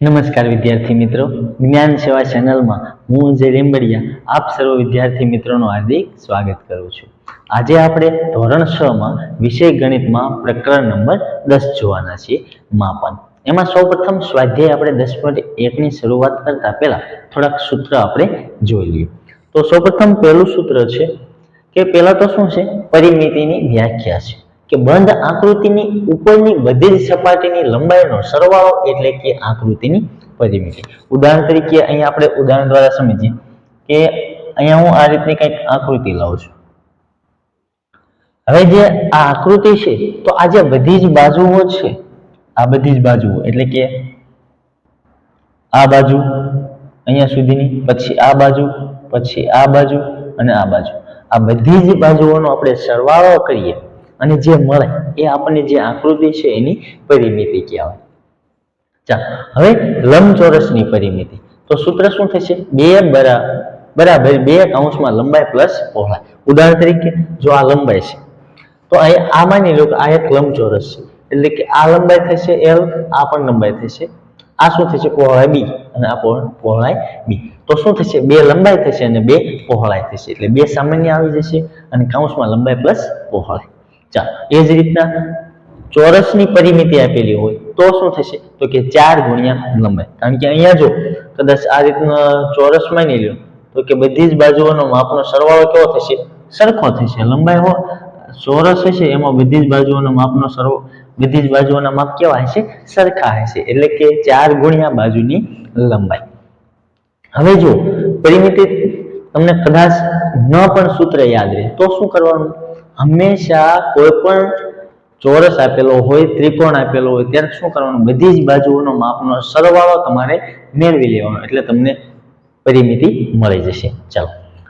નમસ્કાર વિદ્યાર્થી મિત્રો. જ્ઞાન સેવા ચેનલમાં હું જે રેમ્બડિયા આપ સર્વ વિદ્યાર્થી મિત્રોનું હાર્દિક સ્વાગત કરું છું. આજે આપણે ધોરણ છ માં વિષય ગણિતમાં પ્રકરણ નંબર દસ જોવાના છીએ, માપન. એમાં સૌપ્રથમ સ્વાધ્યાય આપણે દસ પોઈન્ટ એકની શરૂઆત કરતા પહેલા થોડાક સૂત્ર આપણે જોઈ લઈએ. તો સૌપ્રથમ પહેલું સૂત્ર છે કે પહેલા તો શું છે? પરિમિતિની વ્યાખ્યા છે. કે બંધ આકૃતિની ઉપરની બધી જ સપાટીની લંબાઈનો સરવાળો એટલે કે આકૃતિની પરિમિતિ. ઉદાહરણ તરીકે અહીંયા આપણે ઉદાહરણ દ્વારા સમજીએ કે અહીંયા હું આ રીતની કંઈક આકૃતિ લાવું છું. હવે જે આ આકૃતિ છે, તો આ જે બધી જ બાજુઓ છે, આ બધી જ બાજુઓ એટલે કે આ બાજુ અહીંયા સુધીની, પછી આ બાજુ, પછી આ બાજુ અને આ બાજુ. આ બધી જ બાજુઓનો આપણે સરવાળો કરીએ અને જે મળે એ આપણને જે આકૃતિ છે એની પરિમિતિ કહેવાય. ચાલો, હવે લંબચોરસની પરિમિતિ. તો સૂત્ર શું થશે? બે બરા, બરાબર બે કાઉન્સમાં લંબાઈ પ્લસ પહોળાઈ. ઉદાહરણ તરીકે, જો આ લંબાઈ છે, તો આ માની લો કે આ એક લંબચોરસ છે. એટલે કે આ લંબાઈ થશે એલ આ પણ લંબાઈ થશે. આ શું થશે? પહોળાઈ બી અને આ પહોળ- પહોળાઈ બી તો શું થશે? બે લંબાઈ થશે અને બે પહોળાઈ થશે. એટલે બે સામાન્ય આવી જશે અને કાઉન્સમાં લંબાઈ પ્લસ પહોળાઈ. ચાલો એ જ રીતના ચોરસની પરિમિતિ આપેલી હોય તો શું થશે? તો કે ચાર ગુણ્યા લંબાઈ. કારણ કે અહીંયા જો કદાચ આ રીતના ચોરસ માની લ્યો, તો કે બધી જ બાજુઓનો માપનો સરવાળો કેવો થશે? સરખો થશે. લંબાઈ હો, ચોરસ હશે, એમાં બધી જ બાજુઓનો માપનો સરવો બધી જ બાજુઓના માપ કેવા હશે? સરખા હશે. એટલે કે ચાર ગુણ્યા બાજુની લંબાઈ. હવે જો પરિમિતિ તમને કદાચ ન પણ સૂત્ર યાદ રહે, તો શું કરવાનું? હંમેશા કોઈ પણ ચોરસ આપેલો હોય, ત્રિકોણ આપેલો હોય, ત્યારે શું કરવાનું? બધી જ બાજુઓનો માપનો સરવાળો તમારે મેળવી લેવાનો, એટલે તમને પરિમિતિ મળી જશે. ચાલો.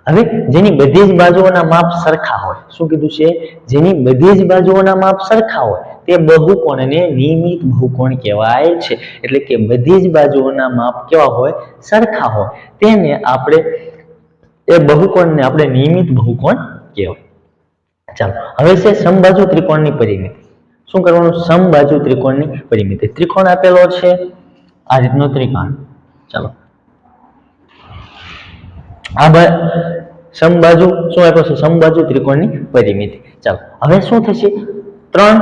હવે જેની બધી જ બાજુઓના માપ સરખા હોય, શું કીધું છે? જેની બધી જ બાજુઓના માપ સરખા હોય, તે બહુકોણને નિયમિત બહુકોણ કહેવાય છે. એટલે કે બધી જ બાજુઓના માપ કેવા હોય? સરખા હોય. તેને આપણે એ બહુકોણને આપણે નિયમિત બહુકોણ કહેવાય. ચાલો, હવે છે સમબાજુ ત્રિકોણની પરિમિતિ. શું કરવાનું? સમબાજુ ત્રિકોણની પરિમિતિ. ત્રિકોણ આપેલો છે આ રીતનો ત્રિકોણ. ચાલો. આ સમબાજુ શું આપ્યો છે? સમબાજુ ત્રિકોણની પરિમિતિ. ચાલો, હવે શું થશે? ત્રણ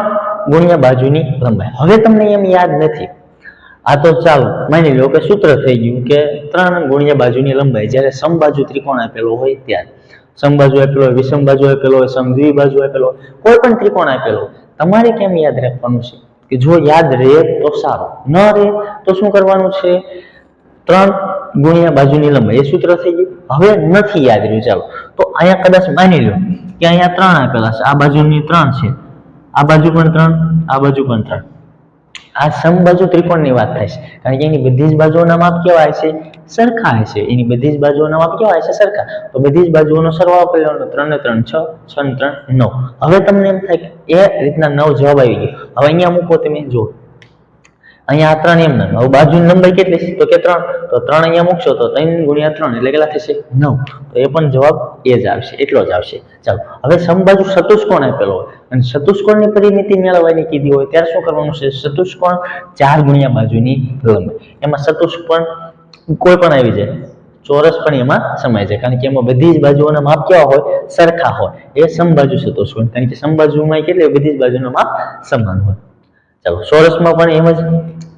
ગુણ્યા બાજુની લંબાઈ. હવે તમને એમ યાદ નથી. આ તો ચાલો, માની લો કે સૂત્ર થઈ ગયું કે ત્રણ ગુણ્યા બાજુની લંબાઈ જ્યારે સમબાજુ ત્રિકોણ આપેલો હોય ત્યારે. સમબાજુ આપેલો હોય વિષમ બાજુ આપેલો હોય સમદ્વિ બાજુ આપેલો હોય, કોઈ પણ ત્રિકોણ આપેલો તમારે કેમ યાદ રાખવાનું છે? કે જો યાદ રહે તો સારું. ન રહે તો શું કરવાનું છે? ત્રણ ગુણ્યા બાજુની લંબાઈ. એ સૂત્ર થઈ ગયું. હવે નથી યાદ રહ્યું. ચાલો. તો અહીંયા કદાચ માની લો કે અહીંયા ત્રણ આપેલા છે. આ બાજુની ત્રણ છે. આ બાજુ પણ ત્રણ, આ બાજુ પણ ત્રણ. આ સમબાજુ ત્રિકોણની વાત થાય છે. કારણ કે એની બધી જ બાજુઓના માપ કેવા હશે સરખા હશે. એની બધી જ બાજુઓનો માપ કેવા હશે? સરખા. તો બધી જ બાજુઓનો સરવાળો કરી ત્રણ ને ત્રણ છ છ ને ત્રણ નવ. હવે તમને એમ થાય કે એ રીતના નવ જવાબ આવી ગયો. હવે અહીંયા મૂકો તમે. જુઓ. અહીંયા આ ત્રણ એમ ના. હવે બાજુની લંબાઈ કેટલી છે? તો કે ત્રણ. તો ત્રણ અહીંયા મૂકશો તો ત્રણ ગુણ્યા ત્રણ. એટલે કેટલા થશે? નવ. તો એ પણ જવાબ એ જ આવશે. એટલો જ આવશે. ચાલો. હવે સમબાજુ ચતુષ્કોણ આપેલો હોય. અને ચતુષ્કોણની પરિમિતિ મેળવવાની કીધી હોય, ત્યારે શું કરવાનું છે? ચતુષ્કોણ ચાર ગુણ્યા બાજુની લંબાઈ. એમાં ચતુષ્કોણ કોઈ પણ આવી જાય, ચોરસ પણ એમાં સમાય છે કારણ કે એમાં બધી જ બાજુઓના માપ કેવા હોય? સરખા હોય. એ સમબાજુ હોય? કારણ કે સમબાજુમાં કેટલી બધી જ બાજુના માપ સમાન હોય. ચાલો, ચોરસમાં પણ એમ જ.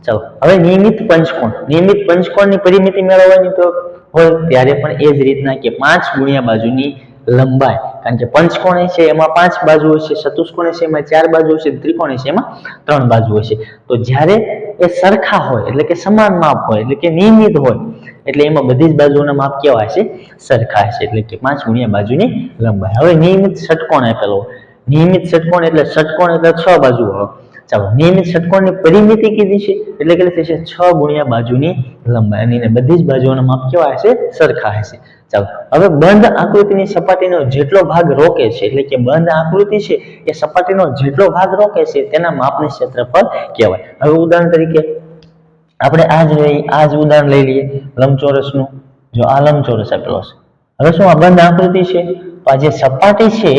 ચાલો, હવે નિયમિત પંચકોણ. નિયમિત પંચકોણની પરિમિતિ મેળવવાની તો હોય, ત્યારે પણ એ જ રીતના કે પાંચ ગુણ્યા બાજુની લંબાઈ. કારણ કે પંચકોણ છે, એમાં પાંચ બાજુઓ છે ચતુષ્કોણ છે, એમાં ચાર બાજુઓ છે, ત્રિકોણ છે, એમાં ત્રણ બાજુઓ છે. તો જ્યારે એ સરખા હોય, એટલે કે સમાન માપ હોય, એટલે કે નિયમિત હોય, એટલે એમાં બધી જ બાજુઓના માપ કેવા હશે? સરખા હશે. એટલે કે પાંચ ગુણ્યા બાજુની લંબાઈ. હવે નિયમિત ષટકોણ આપેલો. નિયમિત ષટકોણ એટલે ષટકોણ એટલે છ બાજુ વાળો. ચાલો નિયમિત ષટકોણની પરિમિતિ કીધી છે. એટલે કે થશે છ ગુણ્યા બાજુની લંબાઈ. અને બધી જ બાજુઓના માપ કેવા હશે? સરખા હશે. ચાલો, હવે બંધ આકૃતિની સપાટીનો જેટલો ભાગ રોકે છે, એટલે કે બંધ આકૃતિ છે, એ સપાટીનો જેટલો ભાગ રોકે છે, તેના માપની ક્ષેત્રફળ કહેવાય. હવે ઉદાહરણ તરીકે, આપણે આ જ આ જ ઉદાહરણ લઈ લઈએ, લંબચોરસનું. જો આ લંબચોરસ આપેલો છે હવે શું આ બંધ આકૃતિ છે? આ જે સપાટી છે,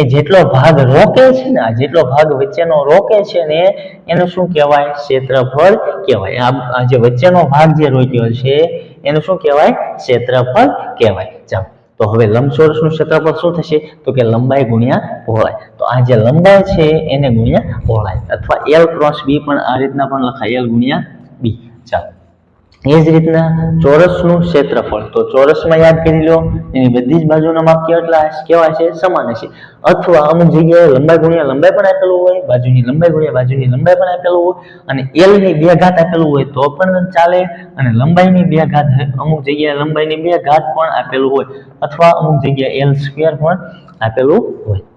એ જેટલો ભાગ રોકે છે ને, આ જેટલો ભાગ વચ્ચેનો રોકે છે ને, એનું શું કહેવાય? ક્ષેત્રફળ કહેવાય. આ જે વચ્ચેનો ભાગ જે રોક્યો છે, એનું શું કહેવાય? ક્ષેત્રફળ કહેવાય. ચાલો, તો હવે લંબચોરસનું ક્ષેત્રફળ શું થશે? તો કે લંબાઈ ગુણ્યા પહોળાઈ. તો આ જે લંબાઈ છે, એને ગુણ્યા પહોળાઈ. અથવા એલ ક્રોસ બી પણ આ રીતના પણ લખાય. એલ ગુણ્યા બી ચાલો. એ જ રીતના ચોરસનું ક્ષેત્રફળ. તો ચોરસમાં યાદ કરી લો, એની બધી જ બાજુના માપ કેટલા? કેવા છે? સમાન હશે. અથવા અમુક જગ્યાએ લંબાઈ ગુણ્યા લંબાઈ પણ આપેલું હોય, બાજુની લંબાઈ ગુણ્યા બાજુની લંબાઈ પણ આપેલું હોય, અને એલની બે ઘાત આપેલું હોય તો પણ ચાલે, અને લંબાઈની બે ઘાત અમુક જગ્યાએ લંબાઈની બે ઘાત પણ આપેલું હોય, અથવા અમુક જગ્યાએ એલ સ્ક્વેર પણ આપેલું હોય.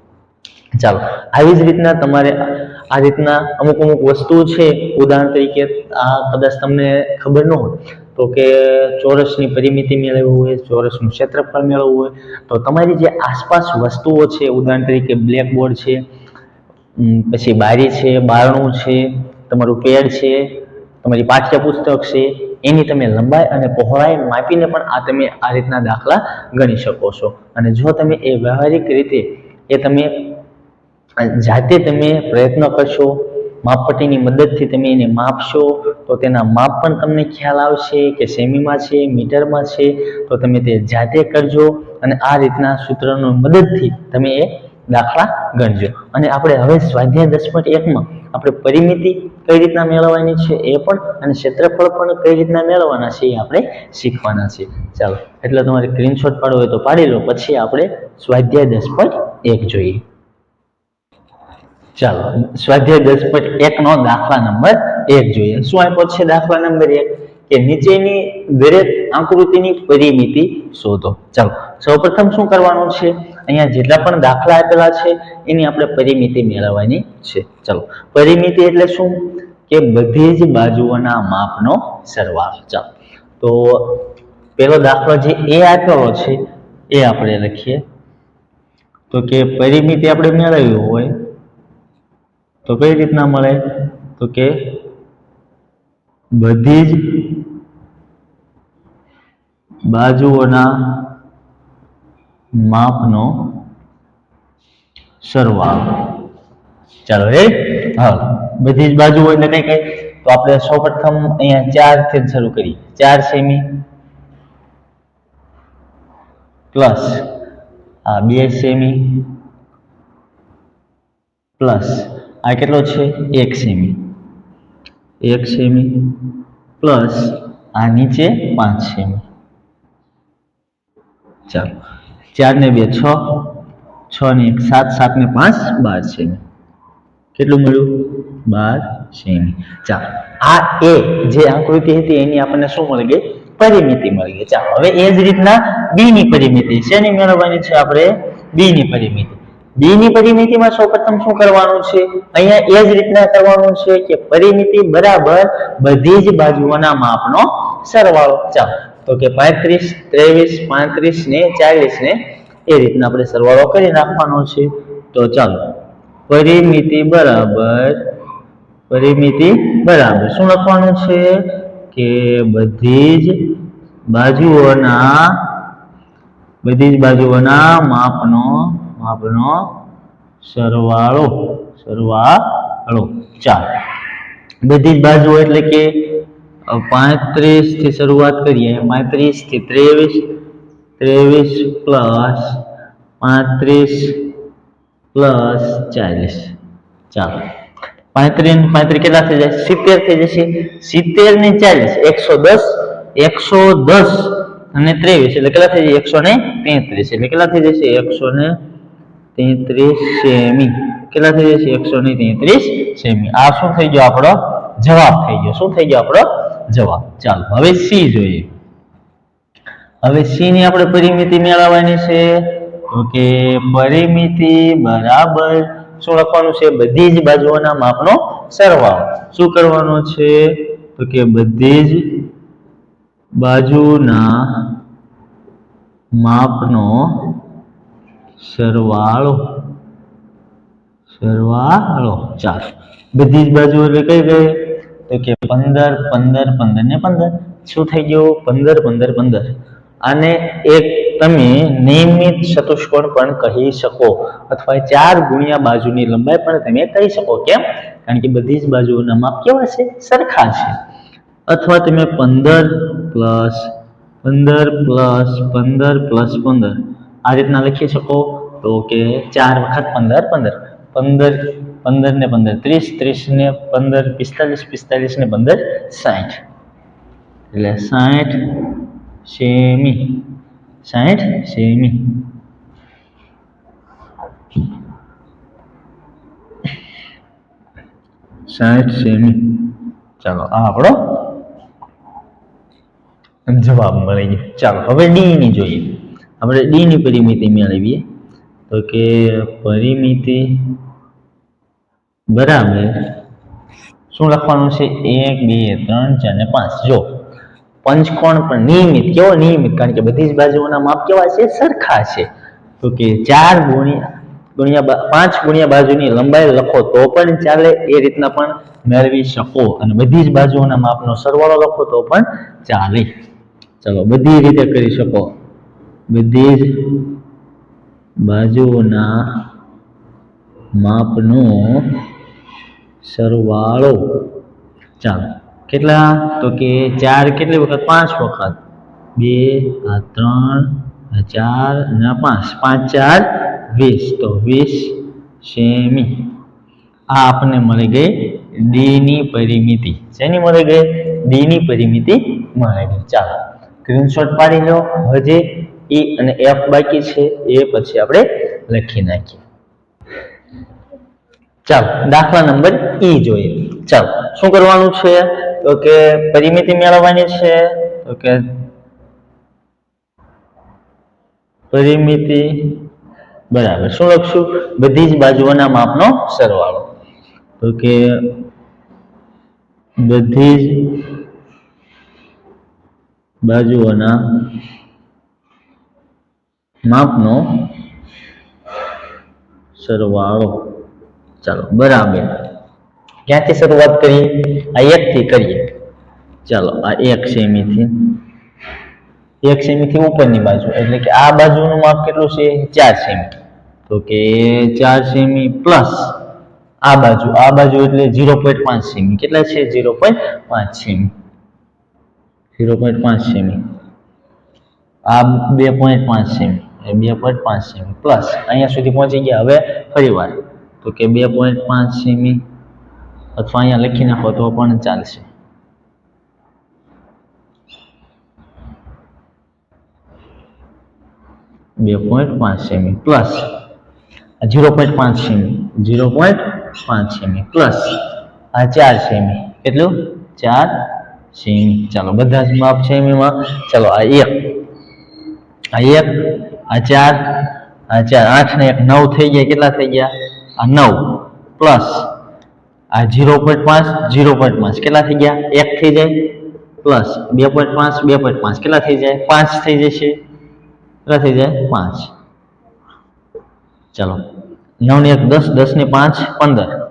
ચાલો, આવી જ રીતના તમારે આ રીતના અમુક અમુક વસ્તુ છે. ઉદાહરણ તરીકે આ કદાચ તમને ખબર ન હોય તો કે ચોરસની પરિમિતિ મેળવવું હોય, ચોરસનું ક્ષેત્રફળ મેળવવું હોય, તો તમારી જે આસપાસ વસ્તુઓ છે, ઉદાહરણ તરીકે બ્લેકબોર્ડ છે પછી બારી છે, બારણું છે, તમારું પેડ છે, તમારી પાઠ્યપુસ્તક છે, એની તમે લંબાઈ અને પહોળાઈ માપીને પણ આ તમે આ રીતના દાખલા ગણી શકો છો. અને જો તમે એ વ્યવહારિક રીતે એ તમે જાતે તમે પ્રયત્ન કરશો, માપપટ્ટીની મદદથી તમે એને માપશો, તો તેના માપ પણ તમને ખ્યાલ આવશે કે સેમીમાં છે, મીટરમાં છે, તો તમે તે જાતે કરજો અને આ રીતના સૂત્રોની મદદથી તમે એ દાખલા ગણજો. અને આપણે હવે સ્વાધ્યાય દસ પોઈન્ટ એકમાં આપણે પરિમિતિ કઈ રીતના મેળવવાની છે એ પણ અને ક્ષેત્રફળ પણ કઈ રીતના મેળવવાના છે એ આપણે શીખવાના છે. ચાલો, એટલે તમારે સ્ક્રીનશોટ પાડવો હોય તો પાડી લો, પછી આપણે સ્વાધ્યાય દસ પોઈન્ટ એક જોઈએ. ચાલો, સ્વાધ્યાય દસ પોઈન્ટ એક નો દાખલા નંબર એક જોઈએ. શું આપ્યો છે દાખલા નંબર એક? કે નીચેની દરેક આકૃતિની પરિમિતિ શોધો. ચાલો, સૌપ્રથમ શું કરવાનું છે? અહીંયા જેટલા પણ દાખલા આપેલા છે, એની આપણે પરિમિતિ મેળવવાની છે. ચાલો, પરિમિતિ એટલે શું? કે બધી જ બાજુઓના માપનો સરવાળો. ચાલો, તો પેલો દાખલો જે એ આપેલો છે, એ આપણે લખીએ. તો કે પરિમિતિ આપણે મેળવી હોય તો કઈ રીતના મળે? તો કે બધી જ બાજુઓના માપનો સરવાળો. ચાલો એ હા, બધી જ બાજુઓ એટલે કઈ કઈ. તો આપણે સૌપ્રથમ અહીંયા ચારથી શરૂ કરીએ. ચાર સેમી પ્લસ આ બે સેમી પ્લસ આ કેટલો છે? એક સેમી. એક સેમી પ્લસ આ નીચે પાંચ સેમી. ચાલો. ચાર ને બે છ. છ ને એક સાત. સાત ને પાંચ બાર સેમી. કેટલું મળ્યું? બાર સેમી. ચાલો. આ એ જે આકૃતિ હતી એની આપણને શું મળી ગઈ? પરિમિતિ મળી ગઈ. ચાલો. હવે એ જ રીતના બી ની પરિમિતિ શેની મેળવવાની છે આપણે બી ની પરિમિતિ. બી ની પરિમિતિમાં સૌપ્રથમ શું કરવાનું છે? અહીંયા એ જ રીતના કરવાનું છે કે પરિમિતિ બરાબર બધી જ બાજુઓના માપનો સરવાળો. ચાલો, તો કે પાંત્રીસ, ત્રેવીસ, પાંત્રીસ ને ચાલીસ ને એ રીતના આપણે સરવાળો કરી નાખવાનો છે. તો ચાલો, પરિમિતિ બરાબર પરિમિતિ બરાબર શું લખવાનું છે? કે બધી જ બાજુઓના, બધી જ બાજુઓના માપનો માપનો સરવાળો સરવાળો. ચાલ. બધી જ બાજુ એટલે કે પાંત્રીસથી શરૂઆત કરીએ. પાંત્રીસથી ત્રેવીસ ત્રેવીસ પ્લસ પાંત્રીસ પ્લસ ચાલીસ. ચાલો. પાંત્રીસ પાંત્રીસ કેટલા થઈ જાય? સિત્તેર થઈ જશે. સિત્તેર ને ચાલીસ, એકસો દસ એકસો દસ અને ત્રેવીસ. એટલે કેટલા થઈ જાય એકસો ને તેત્રીસ. એટલે કેટલા થઈ જશે? એકસો ને તેત્રીસ સેમી. કેટલા થઈ જશે? એકસો ને તેત્રીસ સેમી. આ શું થઈ ગયો આપણો જવાબ થઈ ગયો. શું થઈ ગયો આપણો જવાબ? ચાલો, હવે સી જોઈએ. હવે સી ની આપણે પરિમિતિ મેળવવાની છે. તો કે પરિમિતિ બરાબર શું લખવાનું છે? બધી જ બાજુઓના માપનો સરવાળો. શું કરવાનો છે? તો કે બધી જ બાજુના માપનો સરવાળો. સરવાળો. ચાલો. બધી જ બાજુ એટલે કઈ કઈ તો કે પંદર પંદર પંદર ને પંદર. શું થઈ ગયું? પંદર પંદર પંદર. આને એક તમે નિયમિત ચતુષ્કોણ પણ કહી શકો. અથવા ચાર ગુણ્યા બાજુની લંબાઈ પણ તમે કહી શકો. કેમ? કારણ કે બધી જ બાજુઓના માપ કેવા છે? સરખા છે. અથવા તમે પંદર પ્લસ પંદર પ્લસ પંદર પ્લસ, પંદર. આ રીતના લખી શકો તો કે ચાર વખત પંદર પંદર. પંદર પંદર ને પંદર, ત્રીસ ત્રીસ ને પંદર, પિસ્તાલીસ પિસ્તાલીસ ને પંદર સાઠ એટલે સાઠ સેમી સાઠ સેમી. સાઠ સેમી. ચાલો, આ આપણો જવાબ મળી ગયો. ચાલો, હવે ડી ની જોઈએ. આપણે ડી ની પરિમિતિ મેળવીએ. તો કે પરિમિતિ બરાબર શું લખવાનું છે? એક, બે, ત્રણ, ચાર ને પાંચ. જો, પંચકોણ પણ નિયમિત, કેવો નિયમિત? કારણ કે બધી જ બાજુઓના માપ કેવા છે? સરખા છે. તો કે ચાર ગુણ્યા ગુણ્યા પાંચ ગુણ્યા બાજુની લંબાઈ લખો તો પણ ચાલે એ રીતના પણ મેળવી શકો. અને બધી જ બાજુઓના માપનો સરવાળો લખો તો પણ ચાલે. ચલો, બધી રીતે કરી શકો. બધી જ બાજુઓના માપનો સરવાળો. ચાલો, કેટલા? તો કે ચાર કેટલી વખત? પાંચ વખત. બે, આ ત્રણ ચાર અને પાંચ. પાંચ, ચાર, વીસ. તો વીસ સેમી. આ આપણને મળી ગઈ ડી ની પરિમિતિ. શેની મળી ગઈ? ડીની પરિમિતિ મળી ગઈ. ચાલો, સ્ક્રીનશોટ પાડી લો. હજી ઈ અને એફ બાકી છે, એ પછી આપણે લખી નાખીએ. ચાલો, દાખલા નંબર ઈ જોઈએ. ચાલો, શું કરવાનું છે? તો કે પરિમિતિ મેળવવાની છે, તો કે પરિમિતિ, બરાબર, શું લખશું? બધી જ બાજુઓના માપનો સરવાળો. તો કે બધી જ બાજુઓના માપનો સરવાળો. ચાલો, બરાબર. ક્યાંથી શરૂઆત કરીએ આ એક થી કરીએ. ચાલો, આ એક સેમી થી એક સેમી થી ઉપરની બાજુ, એટલે કે આ બાજુનું માપ કેટલું છે? ચાર સેમી. તો કે ચાર સેમી પ્લસ આ બાજુ આ બાજુ એટલે ઝીરો પોઈન્ટ પાંચ સેમી. કેટલા છે? ઝીરો પોઈન્ટ પાંચ સેમી. ઝીરો પોઈન્ટ પાંચ સેમી. આ બે પોઈન્ટ પાંચ સેમી. એ બે પોઈન્ટ પાંચ સેમી. પ્લસ અહીંયા સુધી પહોંચી ગયા. હવે ફરી વાર તો કે બે પોઈન્ટ પાંચ સેમી અથવા અહીંયા લખી નાખો તો પણ ચાલશે. બે પોઈન્ટ પાંચ સેમી. પ્લસ ઝીરો પોઈન્ટ પાંચ સેમી. ઝીરો પોઈન્ટ પાંચ સેમી. પ્લસ આ ચાર સેમી. કેટલું? ચાર સેમી. ચાલો, બધા જ માપ સેમીમાં ચાલો, આ એક. આ એક, આ ચાર આ ચાર, આઠ ને એક, નવ થઈ ગયા. કેટલા થઈ ગયા? આ નવ પ્લસ આ ઝીરો પોઈન્ટ પાંચ, ઝીરો પોઈન્ટ પાંચ. કેટલા થઈ ગયા? એક થઈ જાય પ્લસ બે પોઈન્ટ પાંચ, બે પોઈન્ટ પાંચ. કેટલા થઈ જાય? પાંચ થઈ જશે. કેટલા થઈ જાય? પાંચ. ચાલો. નવ ને એક, દસ દસ ને પાંચ, પંદર.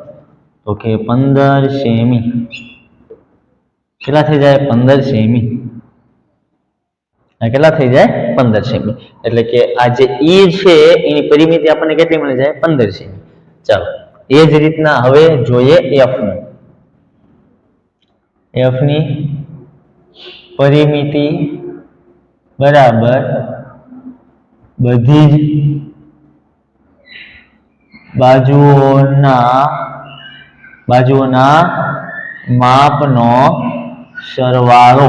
તો કે પંદર સેમી. કેટલા થઈ જાય? પંદર સેમી. કેટલા થઈ જાય? પંદર સેમી. એટલે કે આ જે ઈ છે, એની પરિમિતિ આપણને કેટલી મળી જાય? પંદર સેમી. ચાલો, એ જ રીતના હવે જોઈએ એફનું. એફની પરિમિતિ બરાબર બધી જ બાજુઓના બાજુઓના માપનો સરવાળો.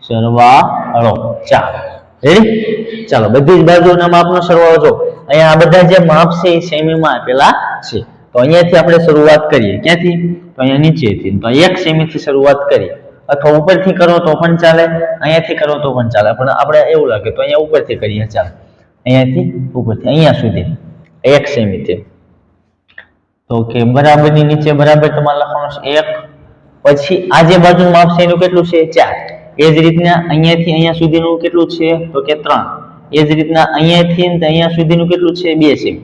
સરવાળો. ચાલો. રેડી ચાલો, બધી જ બાજુના માપનો સરવાળો જો અહીંયા આ બધા જે માપ છે એ સેમીમાં આપેલા છે. તો અહીંયાથી આપણે શરૂઆત કરીએ. ક્યાંથી? તો અહીંયા નીચેથી. તો એક સેમીથી શરૂઆત કરીએ. અથવા ઉપરથી કરો તો પણ ચાલે, અહીંયાથી કરો તો પણ ચાલે. પણ આપણે એવું લાગે તો અહીંયા ઉપરથી કરીએ, ચાલે. અહીંયાથી ઉપરથી, અહીંયા સુધી. એક સેમીથી. તો કે બરાબરની નીચે બરાબર તમારે લખવાનું છે એક. પછી આ જે બાજુનું માપ છે એનું કેટલું છે? ચાર. એ જ રીતના અહીંયાથી અહીંયા સુધીનું કેટલું છે? તો કે ત્રણ. એ જ રીતના અહીંયાથી ને અહીંયા સુધીનું કેટલું છે? બે સેમ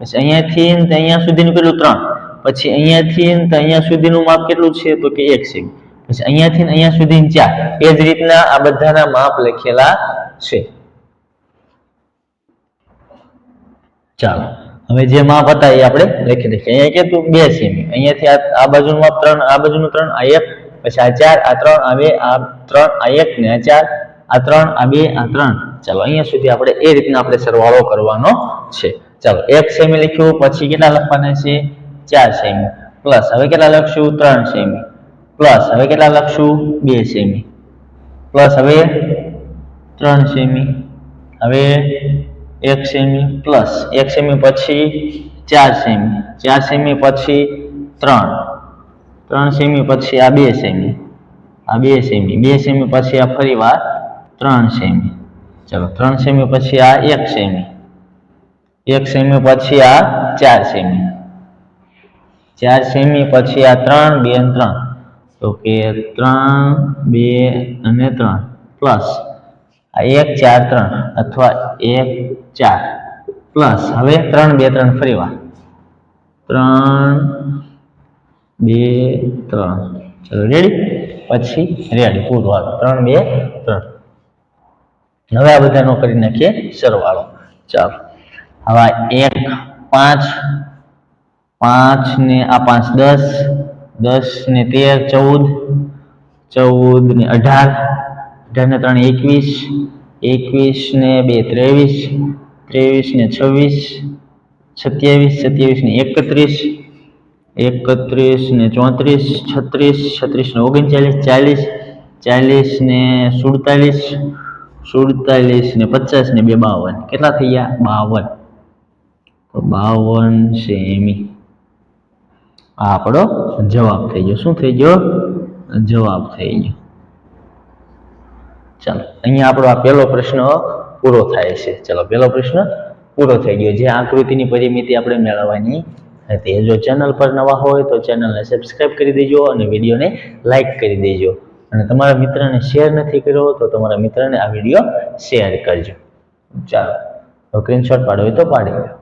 પછી અહીંયાથી ને અહીંયા સુધીનું કેટલું? ત્રણ. પછી અહીંયાથી ને અહીંયા સુધીનું માપ કેટલું છે? તો કે એક સેમ પછી અહીંયાથી ને અહીંયા સુધી ચાર. એ જ રીતના આ બધાના માપ લખેલા છે. ચાલો. હવે જે માપ હતા એ આપણે લખી દઈએ અહીંયા કેટલું બે સેમી અહીંયાથી આ બાજુનું માપ ત્રણ, આ બાજુનું ત્રણ, આ એક પછી આ ચાર, આ ત્રણ, આ બે, આ ત્રણ, આ એક ને આ ચાર, આ ત્રણ, આ બે, આ ત્રણ. ચાલો, અહીંયા સુધી આપણે એ રીતના આપણે સરવાળો કરવાનો છે. ચાલો, એક સેમી લખ્યું, પછી કેટલા લખવાના છે? ચાર સેમી. પ્લસ, હવે કેટલા લખશું? ત્રણ સેમી. પ્લસ, હવે કેટલા લખશું? બે સેમી. પ્લસ, હવે ત્રણ સેમી. હવે એક સેમી. પ્લસ, એક સેમી પછી ચાર સેમી. ચાર સેમી પછી ત્રણ. ત્રણ સેમી પછી આ બે સેમી. આ બે સેમી. બે સેમી પછી આ ફરી વાર ત્રણ સેમી. ચલો, ત્રણ સેમી પછી આ એક સેમી. એક સેમી પછી આ ચાર સેમી. ચાર સેમી પછી આ ત્રણ, બે ત્રણ. તો કે ત્રણ, બે અને ત્રણ પ્લસ આ એક, ચાર, ત્રણ અથવા એક, ચાર. પ્લસ હવે ત્રણ, બે, ત્રણ ફરી વાર. ત્રણ બે, ત્રણ. ચલો રેડી પછી રેડી પૂરું હાલો ત્રણ, બે, ત્રણ. હવે આ બધાનો કરી નાખીએ સરવાળો. ચાલો. હવે એક, પાંચ પાંચ ને આ પાંચ, દસ દસ ને તેર, ચૌદ ચૌદ ને અઢાર અઢાર ને ત્રણ, એકવીસ એકવીસ ને બે, ત્રેવીસ ત્રેવીસ ને છવ્વીસ, સત્યાવીસ સત્યાવીસ ને એકત્રીસ એકત્રીસ ને ચોત્રીસ, છત્રીસ છત્રીસ ને ઓગણચાલીસ, ચાલીસ ચાલીસ ને સુડતાલીસ સુડતાલીસ ને પચાસ ને બે બાવન. કેટલા થઈ ગયા? બાવન. તો બાવન સેમી. આ આપણો જવાબ થઈ ગયો. શું થઈ ગયો? જવાબ થઈ ગયો. ચાલો, અહીંયા આપણો આ પહેલો પ્રશ્ન પૂરો થાય છે. ચલો, પહેલો પ્રશ્ન પૂરો થઈ ગયો. જે આકૃતિની પરિમિતિ આપણે મેળવવાની હતી જો ચેનલ પર નવા હોય તો ચેનલને સબસ્ક્રાઈબ કરી દેજો અને વિડીયોને લાઇક કરી દેજો. અને તમારા મિત્રને શેર નથી કર્યો તો તમારા મિત્રને આ વીડિયો શેર કરજો. ચાલો. સ્ક્રીનશોટ પાડો હોય તો પાડી